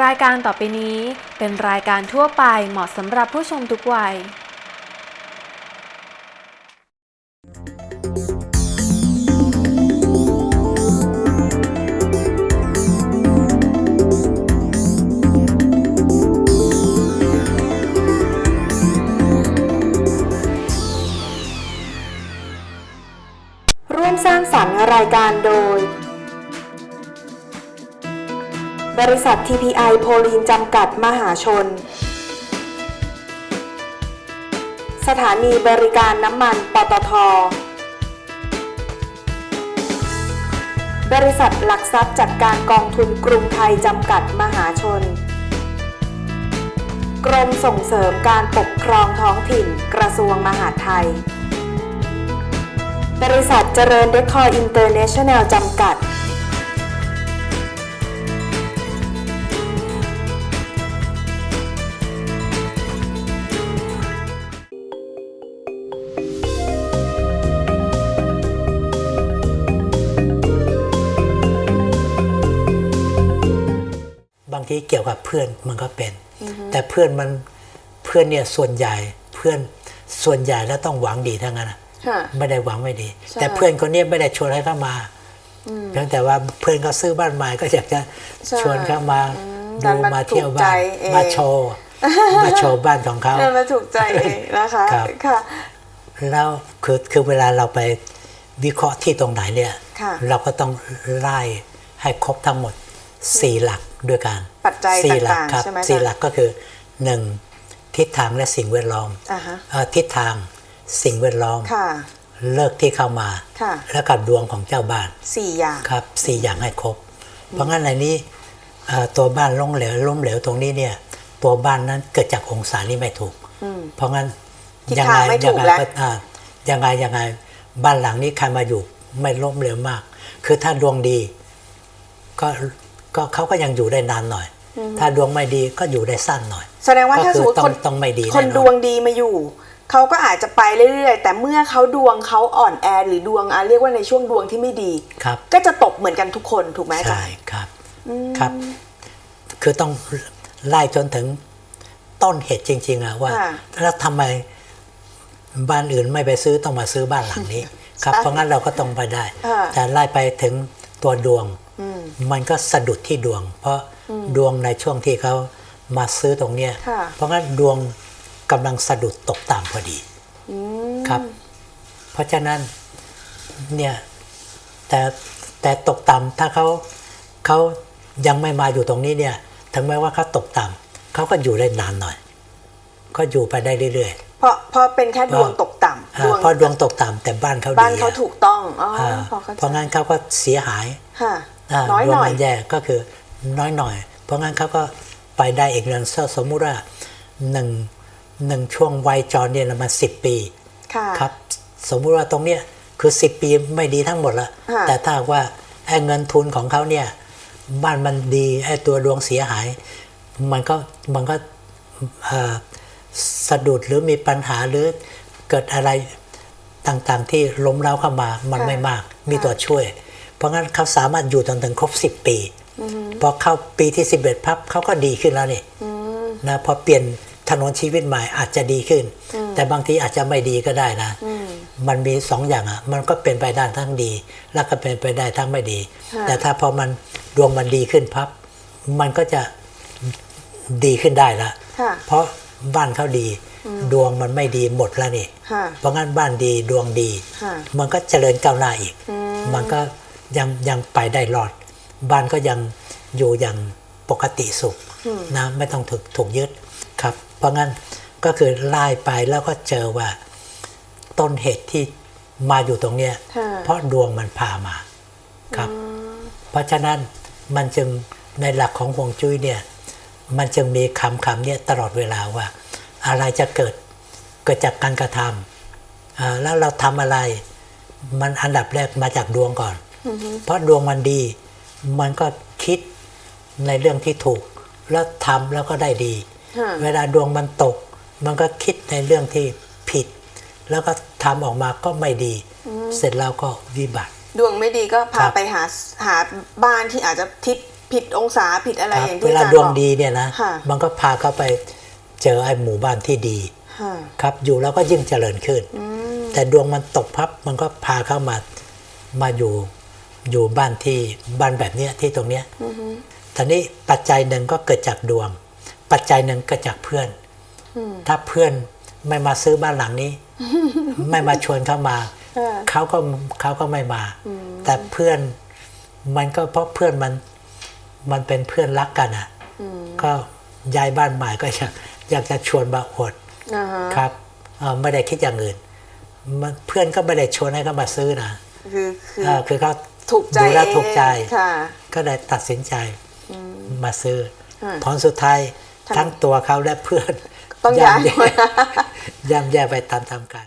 รายการต่อไปนี้เป็นรายการทั่วไปเหมาะสำหรับผู้ชมทุกวัย ร่วมสร้างสรรค์รายการโดย บริษัท TPI โพลีนจำกัดมหาชน สถานีบริการน้ำมัน ปตท บริษัทหลักทรัพย์จัดการกองทุนกรุงไทยจำกัดมหาชน กรมส่งเสริมการปกครองท้องถิ่นกระทรวงมหาดไทย บริษัทเจริญเดคอร์อินเตอร์เนชั่นแนลจำกัด ทีเกี่ยวกับเพื่อนมันก็เป็น แต่เพื่อนมันเพื่อนเนี่ยส่วนใหญ่เพื่อนส่วนใหญ่แล้วต้องหวังดีทั้งนั้นนะค่ะไม่ได้หวังไม่ดีใช่แต่เพื่อนคนเนี้ยไม่ได้ชวนให้เข้ามาเพียงแต่ว่าเพื่อนเขาซื้อบ้านใหม่ก็อยากจะใช่ชวนเข้ามาอืมดูดันมามาเที่ยวถูกใจบ้านเองมาโชว์มาโชว์บ้านของเขาเดินมาถูกใจเองนะคะครับค่ะแล้วคือคือเวลาเราไปวิเคราะห์ที่ตรงไหนเนี่ยค่ะเราก็ต้องไล่ให้ครบทั้งหมด สี่หลักด้วยกันปัจจัยสี่หลัต่างๆครับใช่ไหมคะสี่หลักก็คือหนึ่งทิศทางและสิ่งแวดล้อมอ่าฮะเอ่อทิศทางสิ่งแวดล้อมค่ะเลิกที่เข้ามาค่ะแล้วกับดวงของเจ้าบ้านสี่อย่างครับสี่อย่างให้ครบ เพราะงั้นในนี้เอ่อตัวบ้านล้มเหลวล้มเหลวตรงนี้เนี่ยตัวบ้านนั้นเกิดจากองศานี้ไม่ถูกอืมเพราะงั้นทิศยังทาไงงไม่ถูยักไงแล้วก็อ่ายังไงยังไงบ้านหลังนี้ใครมาอยู่ไม่ล้มเหลวมาก คือถ้าดวงดี ก็ ก็เขาก็ยังอยู่ได้นานหน่อย ถ้าดวงไม่ดีก็อยู่ได้สั้นหน่อย แสดงว่าถ้าก็สคืมอมติต้อคงนต้องไม่ดีคนแน่นอนดวงดีมาอยู่เขาก็อาจจะไปเรื่อยๆ แต่เมื่อเขาดวงเขาอ่อนแอหรือดวงอะเรียกว่าในช่วงดวงที่ไม่ดีครับ ก็จะตกเหมือนกันทุกคนถูกไหมอาจาใช่รย์ครับครับ คือต้องไล่จนถึงต้นเหตุจริง ๆอะว่าค่ะแล้วทำไมบ้านอื่นไม่ไปซื้อต้องมาซื้อบ้านหลังนี้ ครับใช่เพราะงั้นเราก็ต้องไปได้ค่ะแต่ไล่ไปถึงตัวดวงอื มมันก็สะดุดที่ดวง เพราะดวงในช่วงที่เขามาซื้อตรงเนี้ยค่ะเพราะงั้นดวงกำลังสะดุดตกต่ำพอดีอืมครับ เพราะฉะนั้นเนี่ยแต่แต่ตกต่ำถ้าเขาเขายังไม่มาอยู่ตรงนี้เนี่ย ถึงแม้ว่าเขาตกต่ำเขาก็อยู่ได้นานหน่อย ก็อยู่ไปได้เรื่อยเพราะเพราะเป็นแค่ดวงตกๆต่ำอ่าเพราะดวงตกต่ำแต่บ้านเขาดีบ้านเขาอะถูกต้องอ๋ออ่าพอเข้าใจเพราะงั้นเขาก็เสียหายค่ะอ่า น้อยดวหงน่อยมันแย่ก็คือน้อยหน่อย เพราะงั้นเขาก็ไปได้อีกเดือนสมมุติว่าหนึ่งหนึ่งช่วงวัยจรเนี่ยประมาณสิบปีค่ะครับสมมุติว่าตรงเนี้ยคือ10ปีไม่ดีทั้งหมดละค่ะแต่ถ้าหากว่าไอ้เงินทุนของเขาเนี่ยบ้านมันดีไอ้ตัวดวงเสียหาย มันก็มันก็เอ่อสะดุดหรือมีปัญหาหรือเกิดอะไรต่างๆที่ล้มเล้าเข้ามามันค่ะไม่มาก มีตัวช่วย เพราะงั้นเขาสามารถอยู่จนถึงครบ 10 ปีพอเข้าปีที่ 11พับเขาก็ดีขึ้นแล้วนี่อืมนะพอเปลี่ยนถนนชีวิตใหม่อาจจะดีขึ้น แต่บางทีอาจจะไม่ดีก็ได้นะอืมมันมีสองอย่างอะ มันก็เป็นไปได้ทั้งดี แล้วก็เป็นไปได้ทั้งไม่ดีค่ะแต่ถ้าพอมันดวงมันดีขึ้นพับ มันก็จะดีขึ้นได้ละค่ะเพราะบ้านเขาดี ดวงมันไม่ดีหมดแล้วนี่ค่ะเพราะงั้นบ้านดีดวงดีค่ะมันก็เจริญก้าวหน้าอีกอืมมันก็ ยังยังไปได้รอด บ้านก็ยังอยู่อย่างปกติสุขนะไม่ต้องถูกถูกยึดครับ เพราะงั้นก็คือไล่ไปแล้วก็เจอว่าต้นเหตุที่มาอยู่ตรงเนี้ยค่ะเพราะดวงมันพามาครับ เพราะฉะนั้นมันจึงในหลักของฮวงจุ้ยเนี่ยมันจึงมีคำคำเนี่ยตลอดเวลาว่า อะไรจะเกิดเกิดจากการกระทำอ่าแล้วเราทำอะไร มันอันดับแรกมาจากดวงก่อน เพราะดวงมันดี มันก็คิดในเรื่องที่ถูก แล้วทำแล้วก็ได้ดีค่ะเวลาดวงมันตก มันก็คิดในเรื่องที่ผิด แล้วก็ทำออกมาก็ไม่ดี เสร็จแล้วก็วิบัติ ดวงไม่ดีก็ครัพาบไปหาหาบ้านที่อาจจะทิศผิดองศาผิดอะไรครับอย่างเวที่อาลาจารย์ดวงบอกดีเนี่ยนะค่ะมันก็พาเขาไปเจอไอ้หมู่บ้านที่ดีค่ะครับอยู่แล้วก็ยิ่งเจริญขึ้นอืมแต่ดวงมันตกพับมันก็พาเข้ามามาอยู่ อยู่บ้านที่บ้านแบบเนี้ยที่ตรงเนี้ยอือฮึตอนนี้ปัจจัยหนึ่งก็เกิดจากดวง ปัจจัยหนึ่งเกิดจากเพื่อนอืมถ้าเพื่อนไม่มาซื้อบ้านหลังนี้ ไม่มาชวนเข้ามาค่ะเขาก็เขาก็ไม่มา แต่เพื่อนมันก็เพราะเพื่อนมันมันเป็นเพื่อนรักกันอะอืมก็ย้ายบ้านใหม่ก็อยากอยากจะชวนมาอดอ่าฮะครับเอ่อไม่ได้คิดอย่างอื่นมันเพื่อนก็ไม่ได้ชวนให้เขามาซื้อนะคือคือเอ่อคือเขา ถูกใจดูแล้วเองถูกใจค่ะก็เลยตัดสินใจมาซื้อค่ะผลสุดท้ายทำทั้งตัวเขาและเพื่อนต้องย้ายแย่ย่ำแย่ไปตามตามๆกัน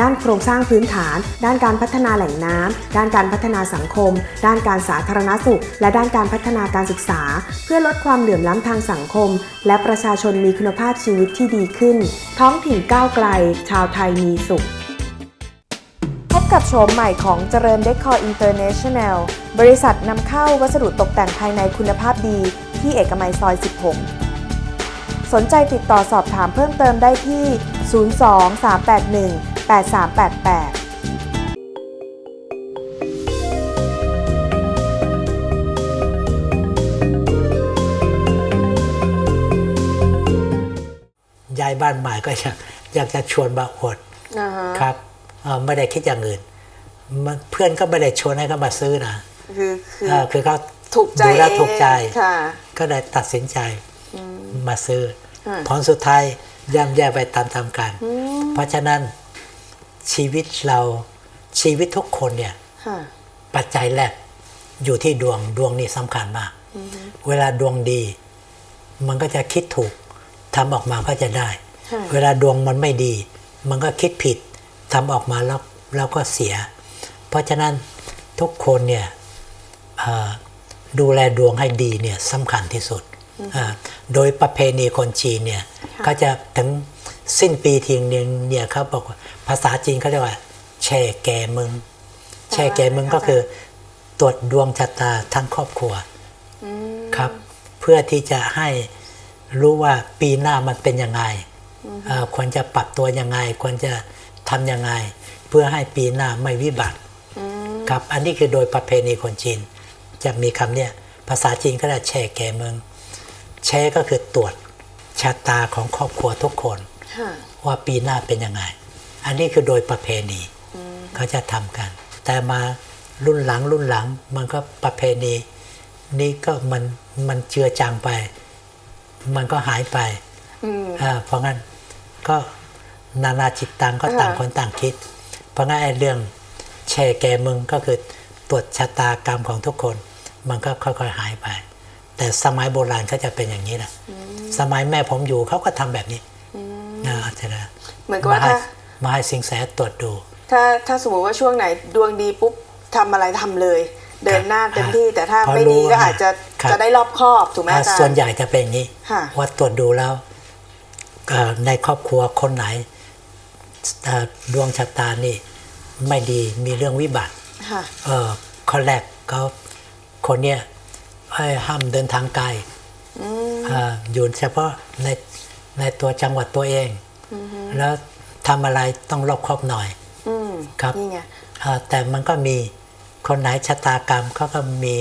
ด้านโครงสร้างพื้นฐาน ด้านการพัฒนาแหล่งน้ำด้านการพัฒนาสังคม ด้านการสาธารณสุข และด้านการพัฒนาการศึกษา เพื่อลดความเหลื่อมล้ำทางสังคม และประชาชนมีคุณภาพชีวิตที่ดีขึ้น ท้องถิ่นก้าวไกล ชาวไทยมีสุข พบกับโฉมใหม่ของเจริญเดคอร์อินเตอร์เนชั่นแนลบริษัทนำเข้าวัสดุตกแต่งภายในคุณภาพดี ที่เอกมัยซอย 16สนใจติดต่อสอบถามเพิ่มเติมได้ที่ 8388ย้ายบ้านใหม่ก็อยากอยากจะชวนมาอดอ่าฮะครับไม่ได้คิดอย่างอื่น เพื่อนก็ไม่ได้ชวนให้เขามาซื้อนะคือคือเอ่อคือเขาถูกใจดูแลถูกใจก็เลยตัดสินใจมาซื้อผลสุดท้ายย่ำแย่ไปตามๆกัน เพราะฉะนั้น ชีวิตเราชีวิตทุกคนเนี่ยค่ะปัจจัยแรกอยู่ที่ดวงดวงนี่สำคัญมาก เวลาดวงดี มันก็จะคิดถูกทำออกมาก็จะได้ค่ะเวลาดวงมันไม่ดี มันก็คิดผิดทำออกมาแล้วแล้วก็เสีย เพราะฉะนั้นทุกคนเนี่ยเอ่อดูแลดวงให้ดีเนี่ยสำคัญที่สุดอ่าโดยประเพณีคนจีนเนี่ยก็จะถึง สิ้นปีทีนึงเนี่ยเขาบอกว่าภาษาจีนเขาเรียกว่าแช่แกมึง แช่แกมึงก็คือ ตรวจดวงชะตาทั้งครอบครัวครับ เพื่อที่จะให้รู้ว่าปีหน้ามันเป็นยังไงเอ่อควรจะปรับตัวยังไง ควรจะทำยังไง เพื่อให้ปีหน้าไม่วิบัติครับ อันนี้คือโดยประเพณีคนจีน จะมีคำเนี่ยภาษาจีนก็เรียกแช่แกเมืองแช่ก็คือตรวจชะตาของครอบครัวทุกคนค่ะ ว่าปีหน้าเป็นยังไง อันนี้คือโดยประเพณีเขาจะทำกัน แต่มารุ่นหลังรุ่นหลังมันก็ประเพณี นี่ก็มันมันเจือจางไป มันก็หายไปอืมอ่าเพราะงั้นก็นานาจิตตังก็ต่างอ่าคนต่างคิด เพราะงั้นไอ้เรื่องแชร์แกมึงก็คือตรวจชะตากรรมของทุกคน มันก็ค่อยๆหายไป แต่สมัยโบราณเขาจะเป็นอย่างนี้แหละสมัยแม่ผมอยู่เขาก็ทำแบบนี้ นะอาจารย์เหมือนกับมาว่าให้ถ้ามาให้สิงแสตรวจดู ถ้าถ้าสมมติว่าช่วงไหนดวงดีปุ๊บทำอะไรทำเลย เดินหน้าเต็มที่แต่ถ้าพอไม่รู้ดีก็ว่าอาจจะครับจะได้รอบคอบถูกไหมอาจารย์ส่วนใหญ่จะเป็นอย่างนี้ค่ะว่าตรวจดูแล้วเอ่อในครอบครัวคนไหนเอ่อดวงชะตานี่ไม่ดีมีเรื่องวิบัติค่ะเออข้อแรกเขาคนเนี้ยให้ห้ามเดินทางไกลเอ่ออยู่เฉพาะในในตัวจังหวัดตัวเอง แล้วทำอะไรต้องรอบคอบหน่อยอืมครับนี่ไงเอ่อแต่มันก็มีคนไหนชะตากรรมเขาก็มี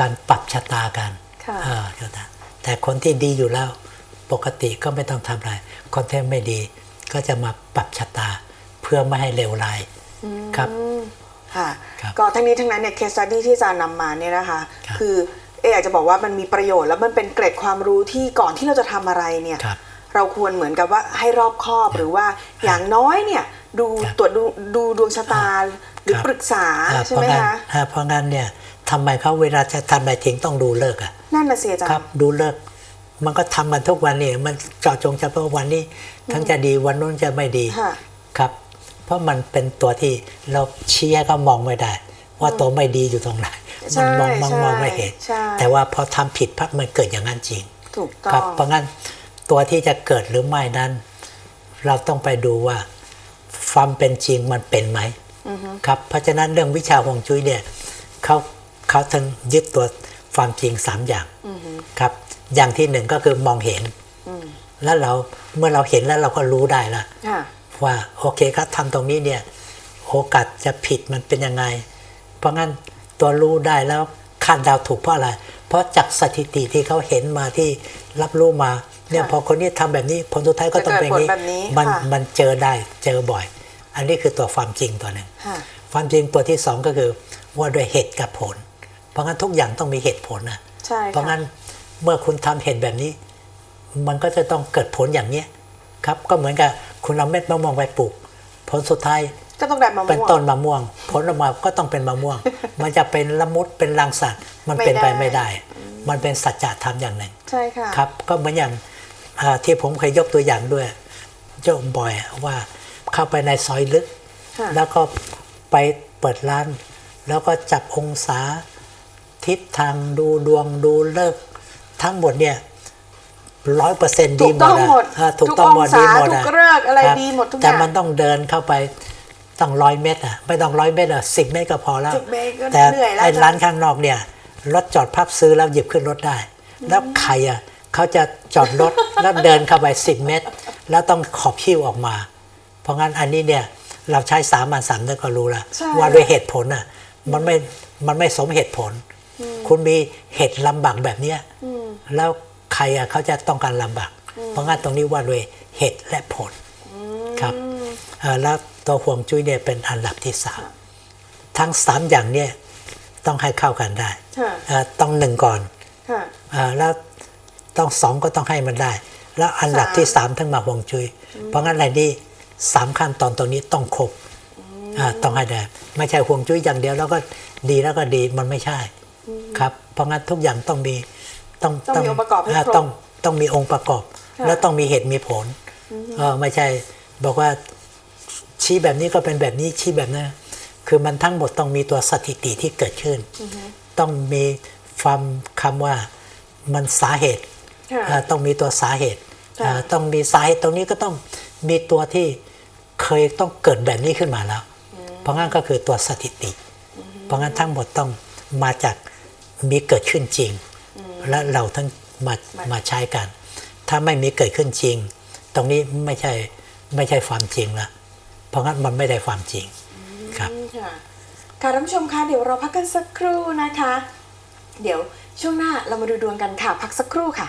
การปรับชะตากันค่ะเออชะตาแต่คนที่ดีอยู่แล้วปกติก็ไม่ต้องทำอะไร คนที่ไม่ดีก็จะมาปรับชะตาเพื่อไม่ให้เลวร้ายครับอืมค่ะครับก็ทั้งนี้ทั้งนั้นเนี่ยเคสตัดดี้ที่อาจารย์นำมาเนี่ยนะคะครับคือเออยากจะบอกว่ามันมีประโยชน์แล้วมันเป็นเกร็ดความรู้ที่ก่อนที่เราจะทำอะไรเนี่ยครับ เราควรเหมือนกับว่าให้รอบคอบหรือว่าอย่างน้อยเนี่ยดูครับตรวจดูดูดวงชะตาหรือครับปรึกษาอ่าใช่เพไหมราะงั้นคะอ่าเพราะงั้นเนี่ยทำไมเขาเวลาจะทำอะไรจริงต้องดูเลิกษ์อะนั่นน่ะสิอาจารครับย์ดูเลิกษ์มันก็ทำมันทุกวันนี่มันเจาะจงเฉพาะวันนี้ ทั้งจะดีวันนู้นจะไม่ดีค่ะครับ เพราะมันเป็นตัวที่เราชี้ให้เขามองไม่ได้ ว่าตัวไม่ดีอยู่ตรงไหนใช่มันมองมองใช่มองไม่เห็นใช่แต่ว่าพอทำผิดพักมันเกิดอย่างนั้นจริงถูกต้คอรับงเพราะงั้น ตัวที่จะเกิดหรือไม่นั้น เราต้องไปดูว่าความเป็นจริงมันเป็นไหมครับ เพราะฉะนั้นเรื่องวิชาฮวงจุ้ยเนี่ยเขาเขาทั้งยึดตัวความจริงสามอย่างครับ อย่างที่หนึ่งก็คือมองเห็นแล้วเราเมื่อเราเห็นแล้วเราก็รู้ได้ละค่ะว่าโอเคครับทำตรงนี้เนี่ย โอกาสจะผิดมันเป็นยังไง เพราะงั้นตัวรู้ได้แล้วคาดเดาถูกเพราะอะไร เพราะจากสถิติที่เขาเห็นมาที่รับรู้มา เนี่ยค่ะพอคนนี้ทำแบบนี้ผลสุดท้ายก็ต้องเป็นอย่างนี้จะเกิดผลแบบนี้มันค่ะมันเจอได้เจอบ่อย อันนี้คือตัวความจริงตัวหนึ่งค่ะความจริงตัวที่สองก็คือว่าด้วยเหตุกับผล เพราะงั้นทุกอย่างต้องมีเหตุผลนะใช่เพราะค่ะงั้นเมื่อคุณทำเหตุแบบนี้ มันก็จะต้องเกิดผลอย่างเนี้ยครับก็เหมือนกับคุณเอาเม็ดมะม่วงไปปลูก ผลสุดท้ายก็ต้องได้มะม่วงเป็นต้นมะม่วง ผลออกมาก็ต้องเป็นมะม่วง มันจะเป็นละมุดเป็นรังสัตว์มันเป็นไปไม่ไม่ได้ได้ มันเป็นสัจจะธรรมอย่างหนึ่งใช่ค่ะครับ ก็เหมือนอย่างอ่า ที่ผมเคยยกตัวอย่างด้วยยกบ่อยว่าเข้าไปในซอยลึกค่ะแล้วก็ไปเปิดร้าน แล้วก็จับองศาทิศทางดูดวงดูเลิกษ์ทั้งหมดเนี่ยร้อยเปอร์เซ็นต์ดีถูกต้องอะหมดอ่าถูกทุกต้องหมดองศาดีหมดทุอะกฤกษ์อะไรคบดีหมดทุกแต่อย่างมันต้องเดินเข้าไปต้องร้อยเมตรอะไม่ต้องร้อยเมตรอะสิบเมตรก็พอแล้ว10เมตรก็แต่เหนื่อยแล้วไอ้จ้ะร้านข้างนอกเนี่ยรถจอดพับซื้อแล้วหยิบขึ้นรถได้ แล้วใครอะ เขาจะจอดรถแล้วเดินเข้าไปสิบเมตร แล้วต้องขอบหิ้วออกมา เพราะงั้นอันนี้เนี่ยเราใช้สามัญสามนึกก็รู้ละใช่ว่าด้วยเหตุผลอะมันไม่มันไม่สมเหตุผล คุณมีเหตุลำบากแบบเนี้ยแล้วใครอะเขาจะต้องการลำบากเพราะงั้นตรงนี้ว่าด้วยเหตุและผลครับเอ่อแล้วตัวห่วงจุ้ยเนี่ยเป็นอันดับที่สามทั้งสามอย่างเนี่ยต้องให้เข้ากันได้ค่ะเอ่อต้องหนึ่งก่อนค่ะเอ่อแล้ว ต้องสองก็ต้องให้มันได้ แล้วอันดับสามที่สามถึงมาห่วงจุ้ยเพราะงั้นอะไรนี่สามขั้นตอนตรงนี้ต้องครบอ่าต้องให้ได้ไม่ใช่ห่วงจุ้ยอย่างเดียวแล้วก็ดีแล้วก็ดีมันไม่ใช่ครับ เพราะงั้นทุกอย่างต้องมีต้องต้องมีองค์ประกอบให้าครบต้องต้องมีองค์ประกอบค่ะแล้วต้องมีเหตุมีผลเออไม่ใช่บอกว่าชี้แบบนี้ก็เป็นแบบนี้ชี้แบบนั้นคือมันทั้งหมดต้องมีตัวสถิติที่เกิดขึ้น ต้องมีความคำว่ามันสาเหตุค่ะเอ่อ ต้องมีตัวสาเหตุค่ะเอ่อต้องมีสาเหตุตรงนี้ก็ต้องมีตัวที่เคยต้องเกิดแบบนี้ขึ้นมาแล้ว เพราะงั้นก็คือตัวสถิติ เพราะงั้นทั้งหมดต้องมาจากมีเกิดขึ้นจริง และเราทั้งมามาใช้กัน ถ้าไม่มีเกิดขึ้นจริง ตรงนี้ไม่ใช่ไม่ใช่ความจริงละเพราะงั้นมันไม่ได้ความจริงครับอืมค่ะค่ะท่านผู้ชมคะเดี๋ยวเราพักกันสักครู่นะคะ เดี๋ยวช่วงหน้าเรามาดูดวงกันค่ะ พักสักครู่ค่ะ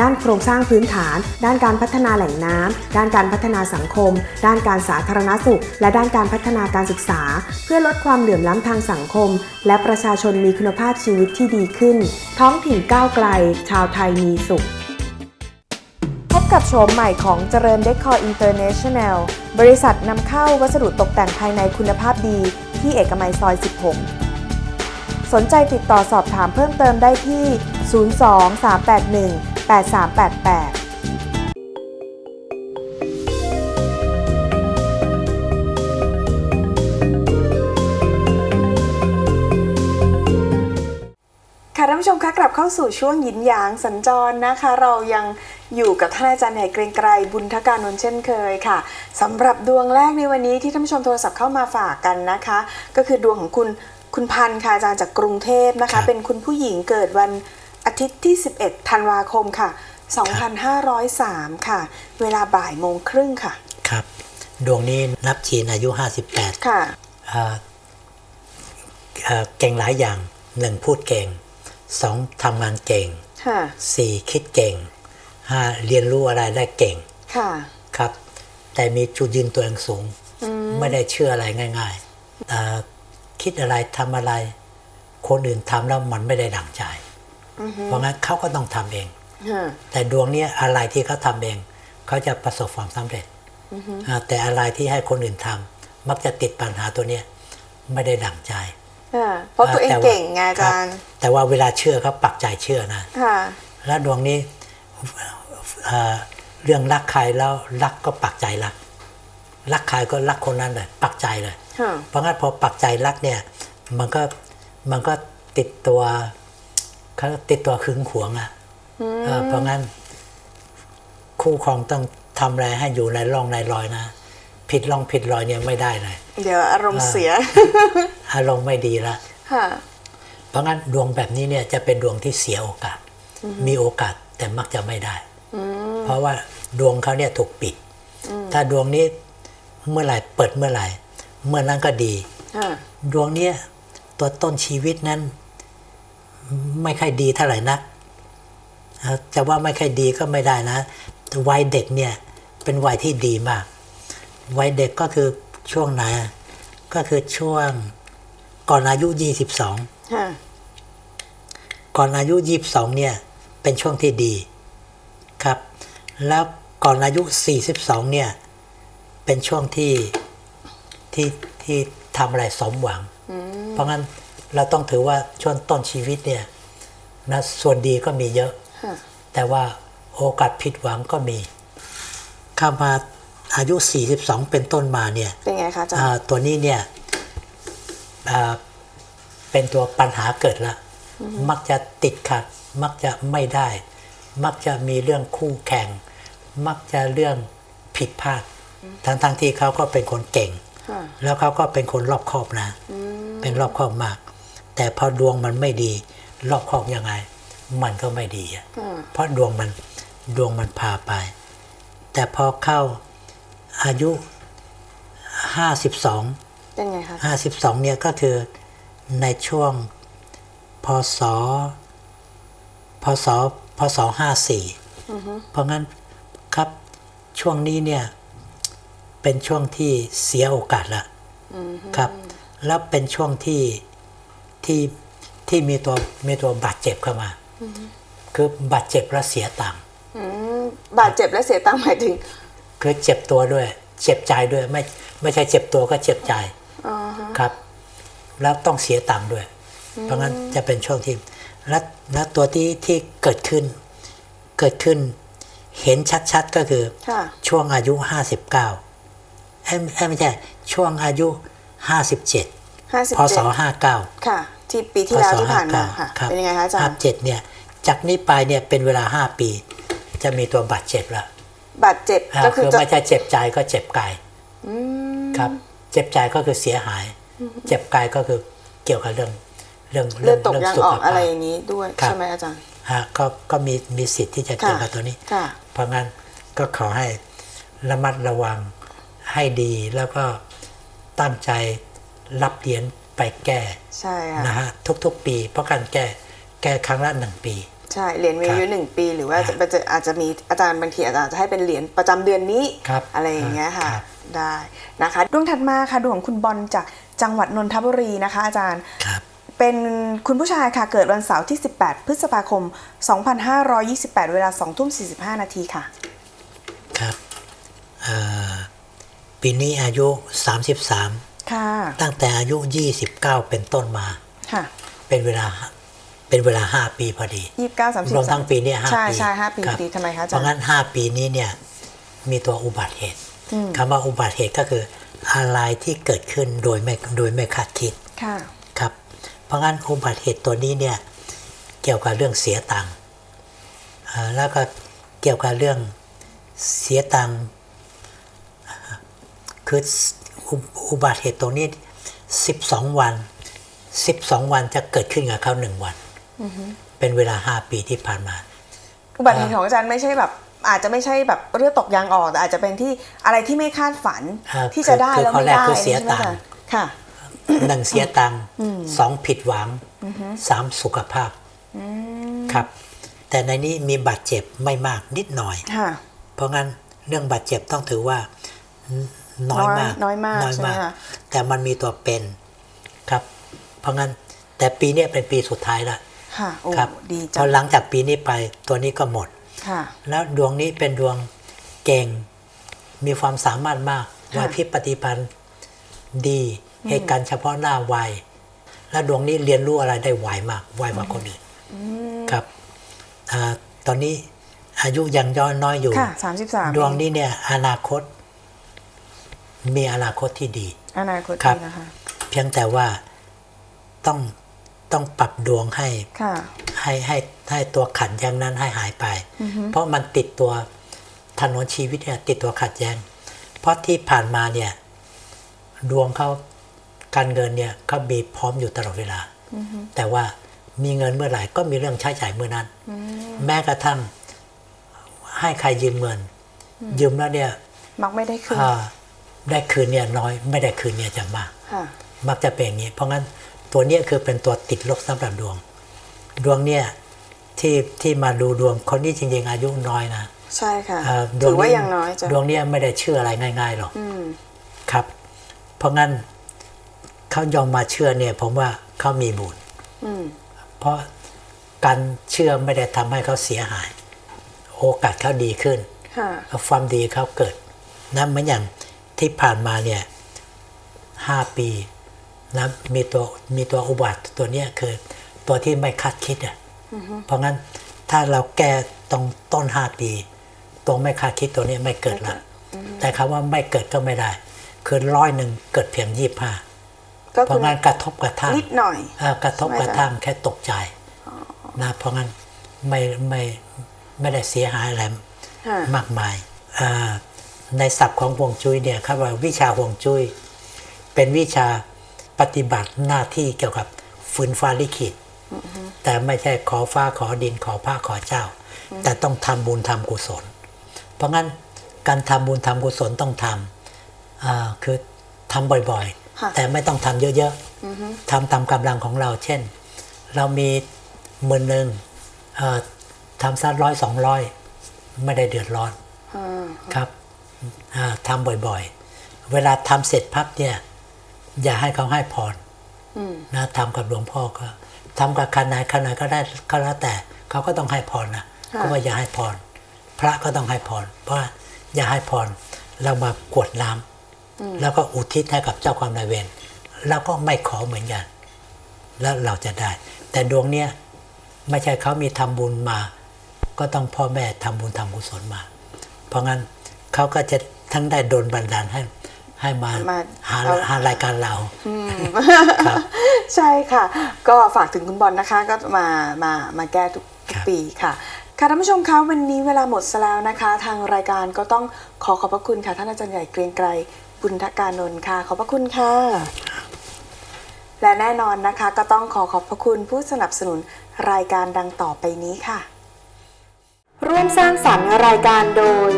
ด้านโครงสร้างพื้นฐาน ด้านการพัฒนาแหล่งน้ำด้านการพัฒนาสังคม ด้านการสาธารณสุข และด้านการพัฒนาการศึกษา เพื่อลดความเหลื่อมล้ำทางสังคม และประชาชนมีคุณภาพชีวิตที่ดีขึ้น ท้องถิ่นก้าวไกล ชาวไทยมีสุข พบกับโฉมใหม่ของเจริญเดคอร์อินเตอร์เนชั่นแนลบริษัทนำเข้าวัสดุตกแต่งภายในคุณภาพดี ที่เอกมัยซอย 16สนใจติดต่อสอบถามเพิ่มเติมได้ที่ 8388ค่ะท่านผู้ชมคะกลับเข้าสู่ช่วงหยินหยางสัญจรนะคะ เรายังอยู่กับท่านอาจารย์ใหญ่เกรงไกรบุญทการนนเช่นเคยค่ะสำหรับดวงแรกในวันนี้ที่ท่านผู้ชมโทรศัพท์เข้ามาฝากกันนะคะ ก็คือดวงของคุณคุณพันธ์ค่ะอาจารย์จากกรุงเทพนะคะ เป็นคุณผู้หญิงเกิดวัน อาทิตย์ที่ 11 ธันวาคมค่ะ 2503 ค่ะ เวลาบ่ายโมงครึ่งค่ะ ครับ ดวงนี้นับจีนอายุ 58 ค่ะเอ่อเอ่อเก่งหลายอย่างหนึ่งพูดเก่งสองทำงานเก่งค่ะสี่คิดเก่งห้าเรียนรู้อะไรได้เก่งค่ะครับ แต่มีจุดยืนตัวเองสูง ไม่ได้เชื่ออะไรง่ายๆเอ่อคิดอะไรทำอะไร คนอื่นทำแล้วมันไม่ได้ดั่งใจ เพราะงั้นเขาก็ต้องทำเองค่ะแต่ดวงเนี้ยอะไรที่เขาทำเอง เขาจะประสบความสำเร็จอ่าแต่อะไรที่ให้คนอื่นทำมักจะติดปัญหาตัวเนี้ยไม่ได้ดั่งใจค่ะเพราะตัวเองแต่าเก่งไงอาจารย์คบแต่ว่าเวลาเชื่อเขาปักใจเชื่อนะค่ะแล้วดวงนี้เอ่อเรื่องรักใครแล้วรักก็ปักใจรัก รักใครก็รักคนนั้นเลยปักใจเลยค่ะเพราะงั้นพอปักใจรักเนี่ย มันก็มันก็ติดตัว เขาติดตัวหึงหวงอะเออเพราะงั้น คู่ครองต้องทำอะไรให้อยู่ในร่องในรอยนะผิดร่องผิดรอยเนี่ยไม่ได้เลย เดี๋ยวอารมณ์เสีย อารมณ์ไม่ดีละค่ะเพราะงั้นดวงแบบนี้เนี่ยจะเป็นดวงที่เสียโอกาส มีโอกาสแต่มักจะไม่ได้ เพราะว่าดวงเขาเนี่ยถูกปิด ถ้าดวงนี้เมื่อไหร่เปิดเมื่อไหร่ เมื่อนั้นก็ดีค่ะดวงเนี้ยตัวต้นชีวิตนั้น ไม่ค่อยดีเท่าไหร่นักอ่าจะว่าไม่ค่อยดีก็ไม่ได้นะวัยเด็กเนี่ยเป็นวัยที่ดีมากวัยเด็กก็คือช่วงไหนอะก็คือช่วงก่อนอายุ22ค่ะก่อนอายุ22เนี่ยเป็นช่วงที่ดีครับ แล้วก่อนอายุ42เนี่ยเป็นช่วงที่ที่ที่ทำอะไรสมหวัง เพราะงั้น เราต้องถือว่าช่วงต้นชีวิตเนี่ยนะส่วนดีก็มีเยอะค่ะแต่ว่าโอกาสผิดหวังก็มี เข้ามาอายุ 42 เป็นต้นมาเนี่ย เป็นไงคะอาจารอ่าย์ตัวนี้เนี่ยอ่าเป็นตัวปัญหาเกิดละ มักจะติดขัด มักจะไม่ได้ มักจะมีเรื่องคู่แข่ง มักจะเรื่องผิดพลาด ทั้งทั้งๆที่เขาก็เป็นคนเก่งค่ะแล้วเขาก็เป็นคนรอบคอบนะ เป็นรอบคอบมาก แต่พอดวงมันไม่ดี รอบคอบยังไง มันก็ไม่ดีอะอืมเพราะดวงมันดวงมันพาไป แต่พอเข้าอายุห้าสิบสองเป็นไงคะห้าสิบสองเนี่ยก็คือในช่วงพศพศพศห้าสี่เพราะงั้นครับช่วงนี้เนี่ยเป็นช่วงที่เสียโอกาสละครับ แล้วเป็นช่วงที่ ที่ที่มีตัวมีตัวบาดเจ็บเข้ามา คือบาดเจ็บแล้วเสียตังค์อืมบาดเจ็บและเสียตังค์หมายถึง คือเจ็บตัวด้วย เจ็บใจด้วยไม่ไม่ใช่เจ็บตัวก็เจ็บใจอ๋อฮะครับ แล้วต้องเสียตังค์ด้วย เพราะงั้นจะเป็นช่วงที่และและตัวที่ที่เกิดขึ้น เกิดขึ้น เห็นชัดๆก็คือค่ะช่วงอายุห้าสิบเก้าเอ้ยเอ้ยไม่ใช่ช่วงอายุห้าสิบเจ็ดห้าสิบ พศเจ็ดห้าเก้าค่ะ ที่ปีที่แล้วที่ผ่านมาค่ะครับเป็นยังไงคะอาจารห้าย์เจ็ดเนี่ยจากนี้ไปเนี่ยเป็นเวลาห้าปี จะมีตัวบาดเจ็บละบาดเจ็บอ่าก็คืคืออจะไม่ใช่เจ็บใจก็เจ็บกายอืมครับ เจ็บใจก็คือเสียหาย เจ็บกายก็คือเกี่ยวกับเรื่องเรื่องเลือดตกรื่ยางสุอขอกภาพอะไรอย่างนี้ด้วยครับใช่ไหมอาจารย์ฮะก็ก็มีมีสิทธิ์ที่จะเกี่ยวกับตัวนี้ค่ะเพราะงั้นก็ขอให้ระมัดระวังให้ดีแล้วก็ตั้งใจ รับเหรียญไปแก้ใช่ค่ะนะฮะทุกๆ ปี เพราะการแก้แก้ครั้งละหนึ่งปีใช่เหรียญมีอายุครับหนึ่งปีหรือว่าครัจะบจะอาจจะมีอาจารย์บางทีอาจารย์จะให้เป็นเหรียญประจำเดือนนี้ครับอะไรอย่างเงี้ยค่ะครับได้นะคะดวงถัดมาค่ะดวงของคุณบอลจากจังหวัดนนทบุรีนะคะ อาจารย์ครับเป็นคุณผู้ชายค่ะเกิดวันเสาร์ที่ 18 พฤษภาคม 2528 เวลา2ทุ่ม45 นาทีค่ะ ครับเอ่อปีนี้อายุ 33ค่ะ ตั้งแต่อายุ 29 เป็นต้นมาค่ะเป็นเวลาเป็นเวลา5ปีพอดี29 30รวมทั้งปีเนี่ยห้าใช่ปีใช่ห้าปีครับดีทำไมคะอาเพจารราะย์งั้น5ปีนี้เนี่ยมีตัวอุบัติเหตุอืมคำว่าอุบัติเหตุก็คืออะไรที่เกิดขึ้นโดยไม่โดยไม่คาดคิดค่ะครับ เพราะงั้นอุบัติเหตุตัวนี้เนี่ยเกี่ยวกับเรื่องเสียตังค์อ่าแล้วก็เกี่ยวกับเรื่องเสียตังค์อ่าคือ อุอุบัติเหตุตรงนี้12วัน12วันจะเกิดขึ้นกับเขาหนึ่งวัน เป็นเวลา5ปีที่ผ่านมา อุบัติเหตุของอาจารย์ไม่ใช่แบบ อาจจะไม่ใช่แบบเลือดตกยางออกแต่อาจจะเป็นที่อะไรที่ไม่คาดฝันอ่าที่จะได้คือแล้วข้อไม่แรกได้คือเสียใช่ไหมตังคะค์ค่ะหนึ่งเสียตังค์สองผิดหวังสามสุขภาพครับ แต่ในนี้มีบาดเจ็บไม่มากนิดหน่อยค่ะเพราะงั้นเรื่องบาดเจ็บต้องถือว่า น้อยมากน้อยมากน้อยใช่ไหมมากคะแต่มันมีตัวเป็นครับ เพราะงั้นแต่ปีเนี้ยเป็นปีสุดท้ายละค่ะโอ้ครับดีพจัองหลังจากปีนี้ไปตัวนี้ก็หมดค่ะแล้วดวงนี้เป็นดวงเก่ง มีความสามารถมากค่ะไหวพริบปฏิพันธ์ดีเหตุการณ์เฉพาะหน้าไวและดวงนี้เรียนรู้อะไรได้ไวมากไวกว่าคนอื่นครับอาตอนนี้อายุยังย้อนน้อยอยู่ค่ะสามสิบสามดวงนี้เนี่ยอนาคต มีอนาคตที่ดี อนาคตครับดีนะคะเพียงแต่ว่าต้องต้องปรับดวงให้ค่ะให้ให้ให้ตัวขัดแย้งนั้นให้หายไป เพราะมันติดตัวถนนชีวิตเนี่ยติดตัวขัดแย้ง เพราะที่ผ่านมาเนี่ยดวงเขาการเงินเนี่ยเขาบีบพร้อมอยู่ตลอดเวลา แต่ว่ามีเงินเมื่อไหร่ก็มีเรื่องใช้จ่ายเมื่อนั้น แม้กระทั่งให้ใครยืมเงิน ยืมแล้วเนี่ยมักไม่ได้คืนอ่า ได้คืนเนี่ยน้อยไม่ได้คืนเนี่ยจะมากค่ะมักจะเป็นอย่างนี้ เพราะงั้นตัวเนี้ยคือเป็นตัวติดลบสำหรับดวง ดวงเนี่ยที่ที่มาดูดวงคนนี้จริงๆอายุน้อยนะใช่ค่ะเอ่อถือว่ายังน้อยจ้ะดวงเนี่ยไม่ได้เชื่ออะไรง่ายๆหรอกอืมครับ เพราะงั้นเขายอมมาเชื่อเนี่ย ผมว่าเขามีบุญอืมเพราะการเชื่อไม่ได้ทำให้เขาเสียหาย โอกาสเขาดีขึ้นค่ะความดีเขาเกิดนะเหมือนอย่าง ที่ผ่านมาเนี่ยห้าปีนะมีตัวมีตัวอุบัติตัวเนี้ยคือตัวที่ไม่คาดคิดอะเพราะงั้นถ้าเราแก้ตรงต้นห้าปี ตัวไม่คาดคิดตัวเนี้ยไม่เกิดละแต่คำว่าไม่เกิดก็ไม่ได้ คือร้อยหนึ่งเกิดเพียงยี่ห้าก็เพคือราะงั้นกระทบกระทั่งนิดหน่อยเอ่อกระทบกระทั่งแค่ตกใจนะเพราะงั้นไม่ไม่ไม่ได้เสียหายอะไรค่ะมากมายอ่า ในศัพท์ของฮวงจุ้ยเนี่ยครับว่าวิชาฮวงจุ้ย เป็นวิชาปฏิบัติหน้าที่เกี่ยวกับฟืนฟ้าลิขิตแต่ไม่ใช่ขอฟ้าขอดินขอพระขอเจ้า แต่ต้องทำบุญทำกุศล เพราะงั้นการทำบุญทำกุศลต้องทำอ่าคือทำบ่อยค่ะๆแต่ไม่ต้องทำเยอะๆทำตามกำลังของเรา เช่น เรามีหมื่นหนึ่งเอ่อทำสักร้อยสองร้อยไม่ได้เดือดร้อนอ่าครับอ่า ทำบ่อยๆ เวลาทำเสร็จพับเนี่ย อย่าให้เขาให้พรอืมนะทำกับหลวงพ่อก็ทำกับคันไหนคันไหนก็ได้ก็แล้วแต่เขาก็ต้องให้พรนะค่ะก็ว่าอย่าให้พร พระก็ต้องให้พร เพราะว่าอย่าให้พรเรามากรวดน้ำแล้วก็อุทิศให้กับเจ้าความนายเวรแล้วก็ไม่ขอเหมือนกัน แล้วเราจะได้ แต่ดวงเนี้ยไม่ใช่เขามีทำบุญมา ก็ต้องพ่อแม่ทำบุญทำกุศลมา เพราะงั้น เขาก็จะทั้งได้โดนบันดาลให้ให้มามาหาเอาหารายการเราครับ ใช่ค่ะ ก็ฝากถึงคุณบอลนะคะก็มามามาแก้ทุกครับ ปีค่ะ ค่ะท่านผู้ชมคะวันนี้เวลาหมดซะแล้วนะคะ ทางรายการก็ต้องขอขอบพระคุณค่ะ ท่านอาจารย์ใหญ่เกรียงไกรบุญทการนนท์ค่ะ ขอบพระคุณค่ะ และแน่นอนนะคะ ก็ต้องขอขอบพระคุณผู้สนับสนุนรายการดังต่อไปนี้ค่ะ ร่วมสร้างสรรค์รายการโดย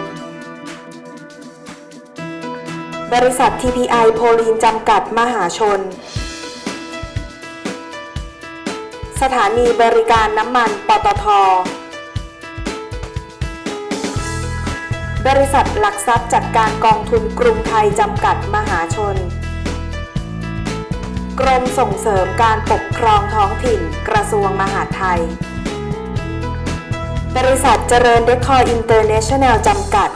บริษัท TPI โพลีนจำกัดมหาชน สถานีบริการน้ำมัน ปตท บริษัทหลักทรัพย์จัดการกองทุนกรุงไทยจำกัดมหาชน กรมส่งเสริมการปกครองท้องถิ่นกระทรวงมหาดไทย บริษัทเจริญเดคอร์อินเตอร์เนชั่นแนลจำกัด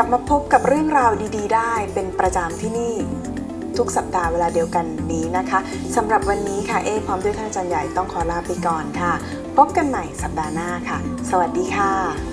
กลับมาพบกับเรื่องราวดี ๆ ได้เป็นประจำที่นี่ ทุกสัปดาห์เวลาเดียวกันนี้นะคะสำหรับวันนี้ค่ะเอพร้อมด้วยท่านอาจารย์ใหญ่ต้องขอลาไปก่อนค่ะ พบกันใหม่สัปดาห์หน้าค่ะ สวัสดีค่ะ